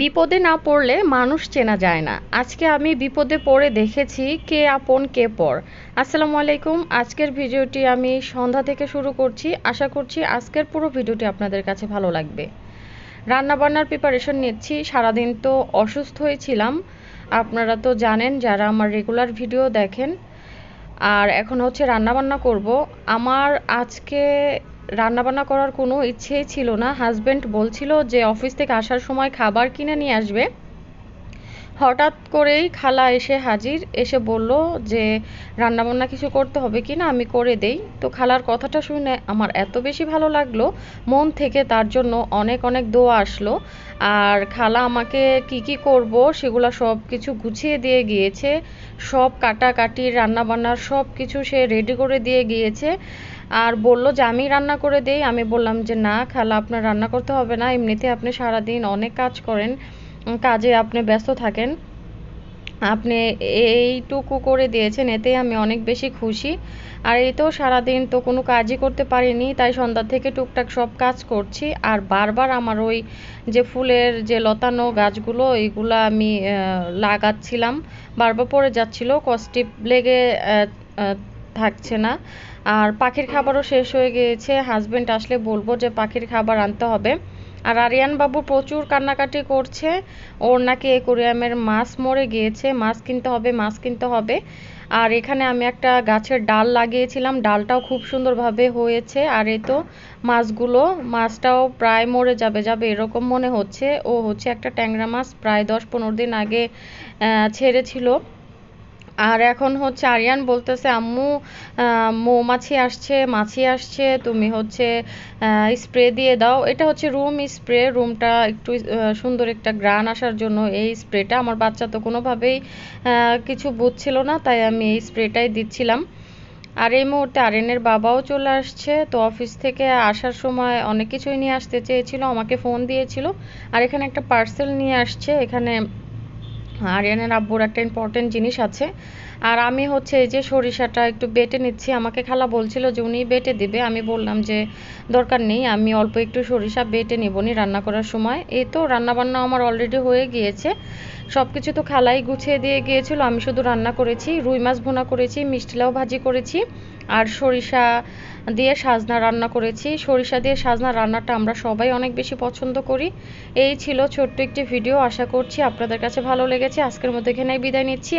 বিপদে না পড়লে মানুষ চেনা যায় না। আজকে আমি বিপদে পড়ে দেখেছি কে আপন, কে পর। আসসালামু আলাইকুম। আজকের ভিডিওটি আমি সন্ধ্যা থেকে শুরু করছি। আশা করছি আজকের পুরো ভিডিওটি আপনাদের কাছে ভালো লাগবে। রান্না বান্নার প্রিপারেশন নিচ্ছি। সারাদিন তো অসুস্থ হয়েছিলাম আপনারা তো জানেন, যারা আমার রেগুলার ভিডিও দেখেন আর এখন হচ্ছে রান্নাবান্না করব। আমার আজকে রান্নাবান্না করার কোনো ইচ্ছেই ছিল না। হাজব্যান্ড বলছিল যে অফিস থেকে আসার সময় খাবার কিনে নিয়ে আসবে। হঠাৎ করেই খালা এসে হাজির, এসে বলল যে, রান্নাবান্না কিছু করতে হবে কি না আমি করে দেই। তো খালার কথাটা শুনে আমার এত বেশি ভালো লাগল, মন থেকে তার জন্য অনেক অনেক দোয়া আসলো। আর খালা আমাকে কি কি করব সেগুলো সব কিছু গুছিয়ে দিয়ে গিয়েছে। সব কাটাকাটি রান্নাবান্নার সব কিছু সে রেডি করে দিয়ে গিয়েছে। আর বলল যে, আমি রান্না করে দেই। আমি বললাম যে, না খালা, আপনার রান্না করতে হবে না। এমনিতে আপনি সারাদিন অনেক কাজ করেন। কাজে আপনি ব্যস্ত থাকেন, আপনি এইটুকু করে দিয়েছেন এতে আমি অনেক বেশি খুশি। আর এই তো সারাদিন তো কোনো কাজই করতে পারিনি, তাই সন্ধ্যা থেকে টুকটাক সব কাজ করছি। আর বারবার আমার ওই যে ফুলের যে লতানো গাছগুলো এইগুলো আমি লাগাচ্ছিলাম। বারবার পড়ে যাচ্ছিল কস্টিপ লেগে থাকছে না। আর পাখির খাবারও শেষ হয়ে গিয়েছে হাজব্যান্ড আসলে বলব যে পাখির খাবার আনতে হবে। আর আরিয়ান বাবু প্রচুর কান্নাকাটি করছে। ওর নাকি একুরিয়ামের মাছ মরে গিয়েছে, মাছ কিনতে হবে, মাছ কিনতে হবে। আর এখানে আমি একটা গাছের ডাল লাগিয়েছিলাম, ডালটাও খুব সুন্দরভাবে হয়েছে। আর এই তো মাছগুলো, মাছটাও প্রায় মরে যাবে যাবে এরকম মনে হচ্ছে। ও হচ্ছে একটা ট্যাংরা মাছ, প্রায় দশ পনেরো দিন আগে ছেড়েছিল। আর এখন হচ্ছে আরিয়ান বলতেছে, আম্মু মৌমাছি আসছে, মাছি আসছে, তুমি হচ্ছে স্প্রে দিয়ে দাও। এটা হচ্ছে রুম স্প্রে রুমটা একটু সুন্দর একটা গ্রান আসার জন্য এই স্প্রেটা আমার বাচ্চা তো কোনোভাবেই কিছু বুঝছিল না, তাই আমি এই স্প্রেটাই দিচ্ছিলাম। আর এই মুহূর্তে আরেনের বাবাও চলে আসছে, তো অফিস থেকে আসার সময় অনেক কিছুই নিয়ে আসতে চেয়েছিল, আমাকে ফোন দিয়েছিল। আর এখানে একটা পার্সেল নিয়ে আসছে, এখানে আরিয়ানের আব্বুর একটা ইম্পর্টেন্ট জিনিস আছে। আর আমি হচ্ছে এই যে সরিষাটা একটু বেটে নিচ্ছি। আমাকে খালা বলছিল যে উনি বেটে দিবে। আমি বললাম যে, দরকার নেই, আমি অল্প একটু সরিষা বেটে নিবনি রান্না করার সময়। এই তো রান্নাবান্না আমার অলরেডি হয়ে গিয়েছে। সব কিছু তো খালাই গুছিয়ে দিয়ে গিয়েছিল। আমি শুধু রান্না করেছি, রুই মাছ ভুনা করেছি, মিষ্টিলাও ভাজি করেছি, আর সরিষা দিয়ে সাজনা রান্না করেছি। সরিষা দিয়ে সাজনা রান্নাটা আমরা সবাই অনেক বেশি পছন্দ করি। এই ছিল ছোট্ট একটি ভিডিও আশা করছি আপনাদের কাছে ভালো লেগেছে আজকের মতো এখানেই বিদায় নিচ্ছি।